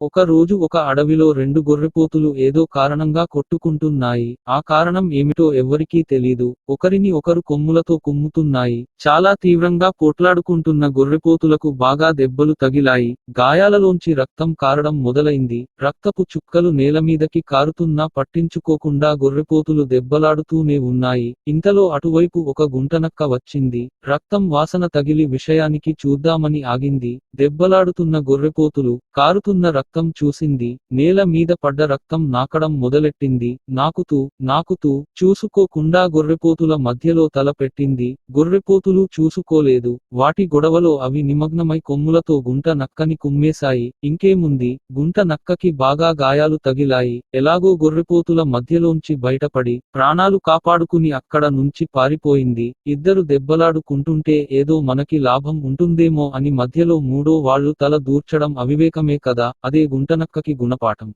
ఒక రోజు ఒక అడవిలో రెండు గొర్రెపోతులు ఏదో కారణంగా కొట్టుకుంటున్నాయి. ఆ కారణం ఏమిటో ఎవ్వరికీ తెలీదు. ఒకరిని ఒకరు కొమ్ములతో కుమ్ముతున్నాయి. చాలా తీవ్రంగా పోట్లాడుకుంటున్న గొర్రెపోతులకు బాగా దెబ్బలు తగిలాయి. గాయాలలోంచి రక్తం కారడం మొదలైంది. రక్తపు చుక్కలు నేలమీదకి కారుతున్నా పట్టించుకోకుండా గొర్రెపోతులు దెబ్బలాడుతూనే ఉన్నాయి. ఇంతలో అటువైపు ఒక గుంటనక్క వచ్చింది. రక్తం వాసన తగిలి విషయానికి చూద్దామని ఆగింది. దెబ్బలాడుతున్న గొర్రెపోతులు కారుతున్న రక్తం చూసింది. నేల మీద పడ్డ రక్తం నాకడం మొదలెట్టింది. నాకుతూ నాకుతూ చూసుకోకుండా గొర్రెపోతుల మధ్యలో తల పెట్టింది. గొర్రెపోతులు చూసుకోలేదు. వాటి గొడవలో అవి నిమగ్నమై కొమ్ములతో గుంట నక్కని కుమ్మేశాయి. ఇంకేముంది? గుంట నక్కకి బాగా గాయాలు తగిలాయి. ఎలాగో గొర్రెపోతుల మధ్యలోంచి బయటపడి ప్రాణాలు కాపాడుకుని అక్కడ నుంచి పారిపోయింది. ఇద్దరు దెబ్బలాడుకుంటుంటే ఏదో మనకి లాభం ఉంటుందేమో అని మధ్యలో మూడో వాళ్ళు తల దూర్చడం అవివేకమే కదా. అదే గుంటనక్కకి గుణపాఠం.